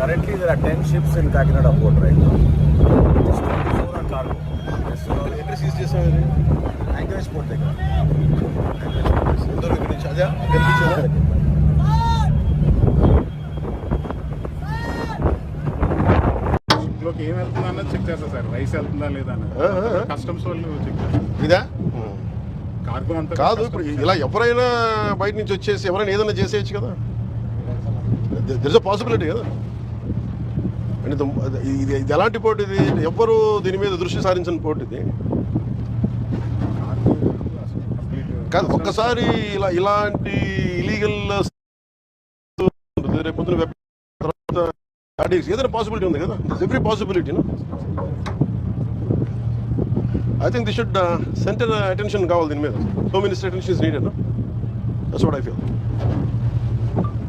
Currently, there are 10 ships in Kakinada port right now. It is 24 on cargo. Yes, so ఎక్కడ seize చేసాం ఇది Anchorage port అదే కనిపించిందా ఇంట్లోకి ఏం వెళ్తుందా అన్నది చెక్ చేస్తారు సార్. రైస్ వెళ్తుందా లేదా. అన్నది. కస్టమ్స్ వాళ్ళు చెక్ చేస్తారు. ఇదా? కార్గో అంతా కాదు ఇప్పుడు ఇలా ఎవరైనా బయట నుంచి వచ్చేసి ఎవరైనా ఏదైనా చేసేయచ్చు కదా. దిర్ ఇస్ అ పాసిబిలిటీ కదా. ఇది- ఇది ఇది ఎలాంటి పోటీ ఇది? ఎవ్వరు దీని మీద దృష్టి సారించిన పోటీ ఇది. కాదు ఒక్కసారి ఇలా ఇలాంటి ఇలీగల్ వెబ్ ఏదైనా పాసిబిలిటీ ఉంది కదా? Every possibility I think this should center attention కావాలి దీని మీద. So minister attention is needed that's what I feel